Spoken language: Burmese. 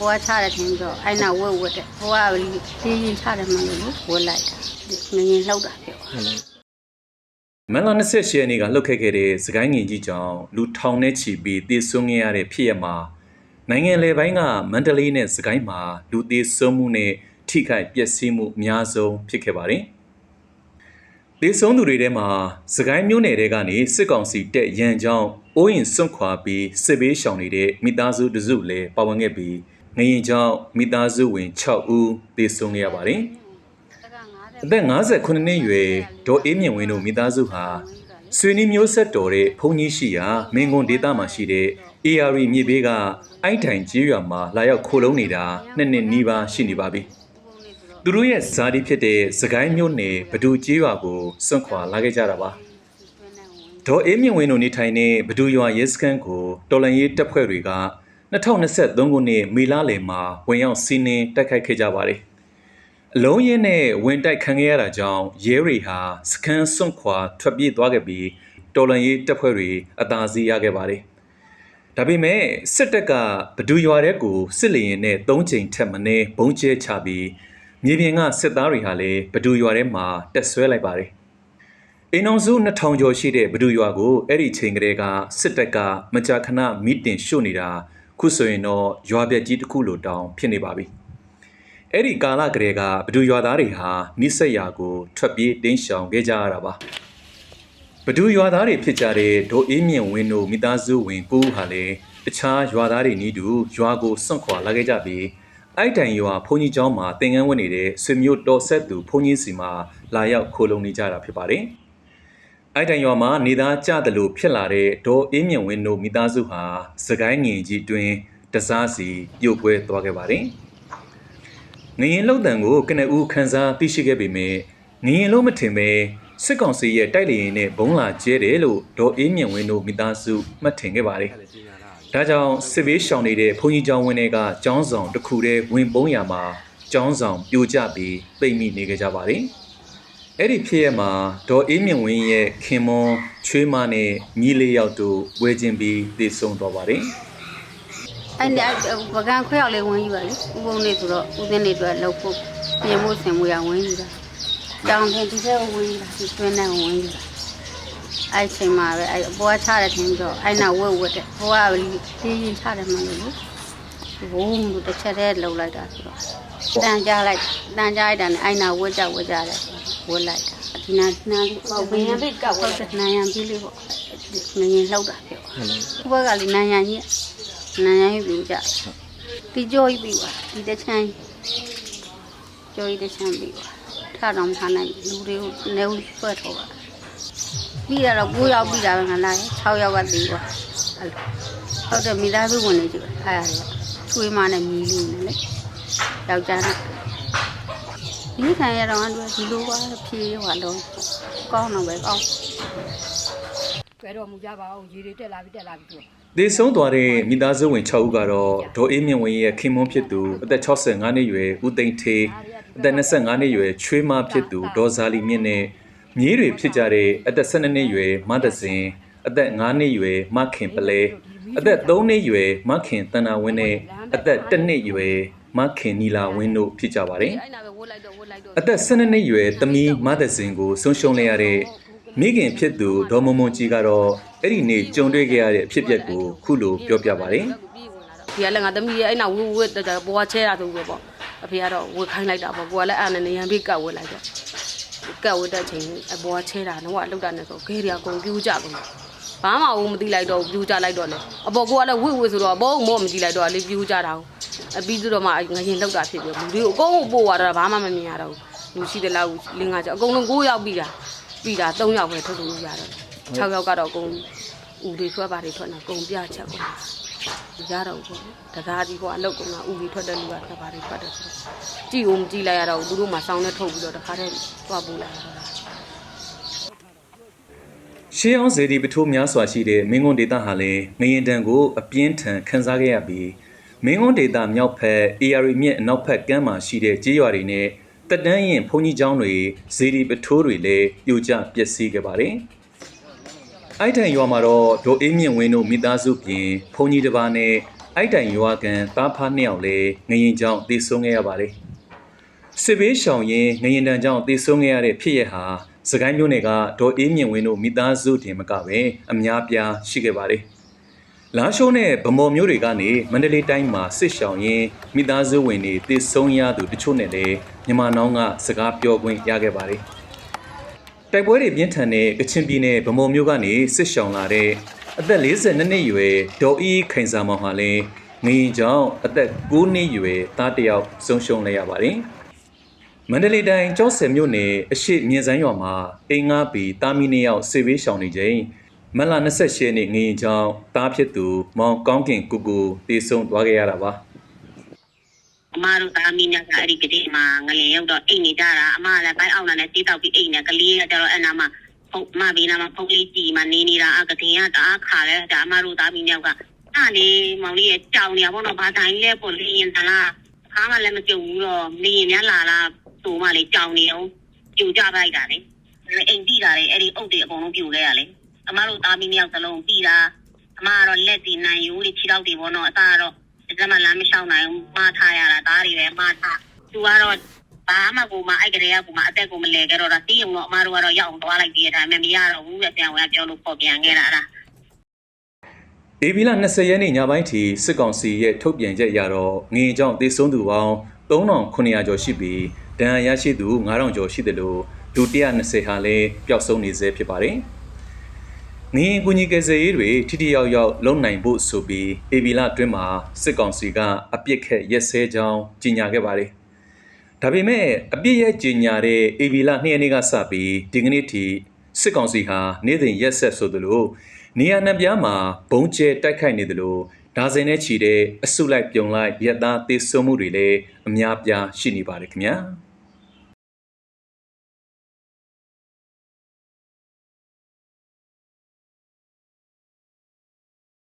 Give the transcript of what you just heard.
ပေါ်ကချတယ်ထင်ပြီးတော့အဲ့နောက်ဝက်ဝက်တယ်ဟိုကကြီးရင်ချတယ်မှလို့လေဝက်လိုက်တာငရင်လှုပ်တာပြောမန်လာ28ရက်နေ့ကလှုပ်ခတ်ခဲ့တဲ့စကိုင်းငင်ကြီးကြောင့်လူထောင်နဲ့ချီပြီးတည်ဆွခဲ့ရတဲ့ဖြစ်ရမှာနိုင်ငံလေပိုင်းကမန္တလေးနဲ့စကိုင်းမှာလူတည်ဆွမှုနဲ့ထိခိုက်ပျက်စီးမှုအများဆုံးဖြစ်ခဲ့ပါတယ်။တည်ဆုံသူတွေထဲမှာစကိုင်းမျိုးနယ်တွေကနေစစ်ကောင်စီတက်ရန်ကြောင်းအိုးရင်စွန့်ခွာပြီးစစ်ဘေးရှောင်နေတဲ့မိသားစုတစုလည်းပါဝင်ခဲ့ပြီး ငရင်ကြောင့်မိသားစုဝင်6ဦးတည်ဆုံခဲ့ရပါတယ်။အသက်58နှစ်အရွယ်ဒေါ်အေးမြင့်ဝင်းတို့မိသားစုဟာဆွေနီမျိုးဆက်တော်တဲ့ဘုန်းကြီးရှိရာမင်းကွန်ဒေသမှာရှိတဲ့ AR မြေဘေးကအိုက်တိုင်ကျေးရွာမှာလာရောက်ခိုးလုံးနေတာနှစ်နှစ်နီးပါးရှိနေပါပြီ။သူတို့ရဲ့ဇာတိဖြစ်တဲ့စကိုင်းမျိုးနယ်ဘဒူကျေးရွာကိုစွန့်ခွာလာခဲ့ကြတာပါ။ဒေါ်အေးမြင့်ဝင်းတို့နေထိုင်တဲ့ဘဒူရွာရဲစခန်းကိုတော်လန်ရေးတပ်ဖွဲ့တွေက 2023ခုနှစ်မေလလယ်မှာဝင်ရောက်စီးနင်းတိုက်ခိုက်ခဲ့ကြပါတယ်။အလုံးရင်းနဲ့ဝင်တိုက်ခံခဲ့ရတာကြောင့်ရဲတွေဟာစခန်းစွန့်ခွာထွက်ပြေးသွားခဲ့ပြီးတော်လန်ရေးတပ်ဖွဲ့တွေအသာစီးရခဲ့ပါတယ်။ဒါပေမဲ့စစ်တပ်ကဘဒူရွာတဲ့ကိုစစ်လေရင်နဲ့၃ချိန်ထက်မနည်းဘုံကျဲချပြီးမြေပြင်ကစစ်သားတွေဟာလည်းဘဒူရွာထဲမှာတက်ဆွဲလိုက်ပါတယ်။အိမ်အောင်စု2000ကျော်ရှိတဲ့ဘဒူရွာကိုအဲ့ဒီချိန်ကလေးကစစ်တပ်ကမကြာခဏမီတင်ရှို့နေတာ ခုဆိုရင်တော့ရွာပြက်ကြီးတစ်ခုလိုတောင်ဖြစ်နေပါပြီ။အဲ့ဒီကာလကလေးကဘဒူရွာသားတွေဟာနိစက်ရာကိုထွက်ပြေးတင်းရှောင်ခဲ့ကြရတာပါဘဒူရွာသားတွေဖြစ်ကြတဲ့ဒိုအေးမြင့်ဝင်းတို့မိသားစုဝင်ကိုဦးဟာလည်းတခြားရွာသားတွေနီးတူရွာကိုစွန့်ခွာလာခဲ့ကြပြီးအိုက်တိုင်ရွာဘုန်းကြီးကျောင်းမှာသင်ငန်းဝင်နေတဲ့ဆွေမျိုးတော်ဆက်သူဘုန်းကြီးစီမှာလာရောက်ခိုလုံနေကြတာဖြစ်ပါတယ် အိုက်တိုင်ရွာမှာနေသားကြတယ်လို့ဖြစ်လာတဲ့ဒေါ်အေးမြင့်ဝင်းတို့မိသားစုဟာစကိုင်းငင်ကြီးတွင်တစားစီပြုတ်ပွဲသွားခဲ့ပါတယ်ငရင်လှုပ်တံကိုကနဦးခန်းစားသိရှိခဲ့ပေမဲ့ငရင်လုံးမထင်ပဲစစ်ကောင်စီရဲ့တိုက်လေရင်နဲ့ဘုံလာကျဲတယ်လို့ဒေါ်အေးမြင့်ဝင်းတို့မိသားစုမှတ်ထင်ခဲ့ပါတယ်။ဒါကြောင့်စစ်ဘေးရှောင်နေတဲ့ဘုန်းကြီးကျောင်းဝင်းတွေကကျောင်းဆောင်တစ်ခုတည်းဝင်ပုံးရမှာကျောင်းဆောင်ပြိုကျပြီးပိတ်မိနေကြကြပါတယ်။ အဲ့ဒီဖြစ်ရမှာဒေါ်အေးမြင့်ဝင်းရဲ့ခင်မွန်ချွေးမနဲ့ညီလေးယောက်တို့ဝဲချင်းပြီးတည်ဆုံသွားပါတယ်။အဲ့ဒီပကံခွဲရောက်လေးဝင်ယူပါလေဥပုံလေးဆိုတော့ဥသိန်းလေးအတွက်လောက်ဖို့ပြင်ဖို့ဆင်မွေရဝင်ယူတာတောင်ထင်ဒီဘက်ဝင်ယူတာဒီတွင်းနဲ့ဝင်ယူတာအဲ့ချိန်မှာပဲအဲ့ပေါ်ကချတယ်ထင်ပြီးတော့အဲ့နောက်ဝက်ဝက်တယ်ဟိုကကြီးရင်ချတယ်မှလို့လေဘုံလို့တစ်ချက်တည်းလှုပ်လိုက်တာဆိုတော့တန်ကြားလိုက်တန်ကြားလိုက်တာနဲ့အဲ့နောက်ဝက်ကြဝက်ကြတယ် ဝက်လိုက်တာဒီနာနာလေးပေါ့ဘင်းပိတ်ကောက်ဝက်တယ်နာယံပြီးလေးပေါ့ငရင်လှုပ်တာပြောဟိုဘက်ကလေနာယံကြီးနာယရေးပြီးကြဒီကြောကြီးပြီးသွားဒီတချမ်းကြောကြီးတချမ်းပြီးသွားထတော့မထားနိုင်လူတွေကိုနေဦးဖွဲ့ထောပါပြီးတော့9ယောက်ပြီးတာပဲငါလာ6ယောက်ကပြီးသွားအဲ့လိုဟုတ်တယ်မိသားစုဝင်နေကြအဲ့ဒါလေချွေးမနဲ့မြည်လေးနဲ့လေယောက်ျားနဲ့ ဒီခံရတော့အဲ့ဒီလိုပါဖြေးဟွာတော့ကောင်းတော့ပဲကောင်းကြွယ်တော်မူကြပါအောင်ရေတွေတက်လာပြီတက်လာပြီသူဒေဆုံးသွားတဲ့မိသားစုဝင်6ဦးကတော့ဒေါ်အေးမြင့်ဝင်းရဲ့ခင်မွန်းဖြစ်သူအသက်65နှစ်အရွယ်ဦးသိန်းထေးအသက်25နှစ်အရွယ်ချွေးမဖြစ်သူဒေါ်ဇာလီမြင့်နဲ့မြေးတွေဖြစ်ကြတဲ့အသက်12နှစ်အရွယ်မဒဇင်အသက်9နှစ်အရွယ်မခင်ပလဲအသက်3နှစ်အရွယ်မခင်တန်နာဝင်းနဲ့အသက်1နှစ်အရွယ် မခင်နီလာဝင်းတို့ဖြစ်ကြပါတယ်အဲ့နာပဲဝတ်လိုက်တော့ဝတ်လိုက်တော့အသက်12နှစ်အရွယ်သမီးမဒဇင်ကိုဆုံးရှုံးလိုက်ရတဲ့မိခင်ဖြစ်သူဒေါ်မမွန်ကြီးကတော့အဲ့ဒီနေ့ကြုံတွေ့ခဲ့ရတဲ့အဖြစ်အပျက်ကိုခုလိုပြောပြပါတယ်ဒီကလည်းငါသမီးရဲ့အဲ့နာဝဝတ်တော့ဘွားချဲတာဆိုပဲပေါ့အဖေကတော့ဝတ်ခိုင်းလိုက်တာပေါ့ဘွားလည်းအဲ့နဲ့ရံပြီးကတ်ဝတ်လိုက်တော့ကတ်ဝတ်တဲ့ချိန်အဘွားချဲတာတော့ကလောက်တာနဲ့ဆိုခဲရီအကုန်ပြူးကြကုန်ဘာမှမသိလိုက်တော့ပြူးကြလိုက်တော့လေအပေါ်ကလည်းဝစ်ဝစ်ဆိုတော့ဘောမောမကြည့်လိုက်တော့လေပြူးကြတာ အပြီးဆိုတော့မှငရင်လောက်တာဖြစ်ပြီလူတွေကိုအကုန်ပို့သွားတော့ဘာမှမမြင်ရတော့လူရှိတယ်လောက်လင်းကကြောအကုန်လုံး9ယောက်ပြီးတာပြီးတာ3ယောက်ပဲထုတ်လို့ရတော့6ယောက်ကတော့အကုန်ဦးတွေဆွဲပါတယ်ထွက်နေအကုန်ပြချက်ကုန်ရတော့ပေါ့တကားဒီကအလုတ်ကုန်တာဦးတွေထွက်တဲ့လူကထွက်ပါတယ်ထွက်တယ်ဆိုတော့ကြည့်ဦးမကြည့်လိုက်ရတော့သူတို့မှစောင်းနဲ့ထုတ်ပြီးတော့တခါတည်းသွားပို့လိုက်ရတော့ရှေးအောင်စေတီပထိုးများစွာရှိတဲ့မင်းကွန်းဒေသဟာလည်းငရင်တန်ကိုအပြင်းထန်ခန်းစားခဲ့ရပြီး မင်းကွန်းဒေသမြောက်ဖက် AR မြစ်အနောက်ဖက်ကမ်းမှာရှိတဲ့ကျေးရွာတွေနဲ့တက်တန်းရင်ဘုန်းကြီးကျောင်းတွေဇေဒီပထိုးတွေလည်းပြိုကျပျက်စီးခဲ့ပါတယ်။အိုက်ထန်ရွာမှာတော့ဒေါ်အေးမြင့်ဝင်းတို့မိသားစုပြင်ဘုန်းကြီးတစ်ပါးနဲ့အိုက်တိုင်ရွာကန်တားဖားနှစ်ယောက်လည်းငရင်ကြောင့်တည်ဆုံးခဲ့ရပါတယ်စစ်ဘေးရှောင်ရင်ငရင်တန်ကြောင့်တည်ဆုံးခဲ့ရတဲ့ဖြစ်ရဟာစကိုင်းမျိုးနယ်ကဒေါ်အေးမြင့်ဝင်းတို့မိသားစုတင်မကပဲအများပြားရှိခဲ့ပါတယ် လာရှိုးနဲ့ဗမော်မျိုးတွေကနေမန္တလေးတိုင်းမှာစစ်ရှောင်ရင်မိသားစုဝင်တွေတည်ဆုံးရသူတချို့နဲ့လည်းမြန်မာနောင်းကစကားပြောခွင့်ရခဲ့ပါတယ်တိုက်ပွဲတွေပြင်းထန်တဲ့ကချင်ပြည်နယ်ဗမော်မြို့ကနေစစ်ရှောင်လာတဲ့အသက်42နှစ်အရွယ်ဒေါ်အီခိုင်စာမောင်ဟာလည်းငရင်ကြောင့်အသက်9နှစ်အရွယ်သားတစ်ယောက်ဆုံးရှုံးလိုက်ရပါတယ်။မန္တလေးတိုင်းကျောက်ဆယ်မြို့နယ်အရှိမြင်းစန်းရွာမှာအိမ်ငါပီတာမီနှစ်ယောက်ဆေးဘေးရှောင်နေချိန် မတ်လ28ရက်နေ့ငရင်ကြောင့်သားဖြစ်သူ မောင်ကောင်းကင်ကူကူတည်ဆုံသွားခဲ့ရတာပါ။အမတို့သားမီးနဲ့ကအဲ့ဒီကလေးမှာငလင်ရောက်တော့အိတ်နေကြတာအမကလည်းဘိုင်းအောင်လာနဲ့တီးတောက်ပြီးအိတ်နေကလေးကကျတော့အဲ့နာမှာဖုတ်မဘေးနာမှာဖုတ်လေးကြည်မှာနေနေတာအကတင်ကတအားခါလဲဒါအမတို့သားမီးနဲ့ကအဲ့လေမောင်လေးရဲ့ကြောင်နေရပေါ့နော်ဘာတိုင်းလဲပေါ့လင်းရင်တလားခါမှလည်းမကြုံဘူးတော့နေရင်များလာလားဆိုမှလေကြောင်နေအောင်ပြူကြပလိုက်တာလေအိမ်တိတာလေအဲ့ဒီအုတ်တွေအကုန်လုံးပြူလဲရလေ အမတို့သားမီးနဲ့သလုံးပြီးတာအမကတော့လက်စီနိုင်ယူတွေခြေထောက်တွေပေါ့နော်အသားကတော့ဒီမှာလမ်းမလျှောက်နိုင်ဘူးမှားထားရတာဒါတွေပဲမှားထားသူကတော့ဘာမှကိုမအဲ့ကလေးကကိုမအသက်ကိုမလဲကြတော့တာတီးုံတော့အမားတို့ကတော့ရောက်အောင်သွားလိုက်ပြီးတဲ့ဒါပေမဲ့မရတော့ဘူးပဲပြန်ဝင်ပြောလို့ပေါ်ပြန်ခဲ့တာအဲ့ဒါဧပြီလ20ရက်နေ့ညပိုင်းထိစစ်ကောင်စီရဲ့ထုတ်ပြန်ချက်အရတော့ငရင်ကြောင့်တေဆုံးသူပေါင်း3900ကျော်ရှိပြီးဒဏ်ရာရရှိသူ9000ကျော်ရှိတယ်လို့လူ120ဟာလည်းပျောက်ဆုံးနေဆဲဖြစ်ပါတယ်။ ငရင်ကူညီကယ်ဆယ်ရေးတွေထိထိရောက်ရောက်လုံနိုင်ဖို့ဆိုပြီးဧပြီလအတွင်းမှာစစ်ကောင်စီကအပြစ်ခက်ရက်စဲကြောင်းကြေညာခဲ့ပါတယ်။ဒါပေမဲ့အပြစ်ရဲ့ကြေညာတဲ့ဧပြီလ2ရက်နေ့ကစပြီးဒီကနေ့ထိစစ်ကောင်စီဟာနေ့စဉ်ရက်ဆက်ဆိုသလိုနေရာနှံပြားမှာဘုံကျဲတိုက်ခိုက်နေသလိုဒါဇင်နဲ့ချီတဲ့အစုလိုက်ပြုံလိုက်ရက်သားတေဆုံးမှုတွေလည်းအများပြားရှိနေပါတယ်ခင်ဗျာ။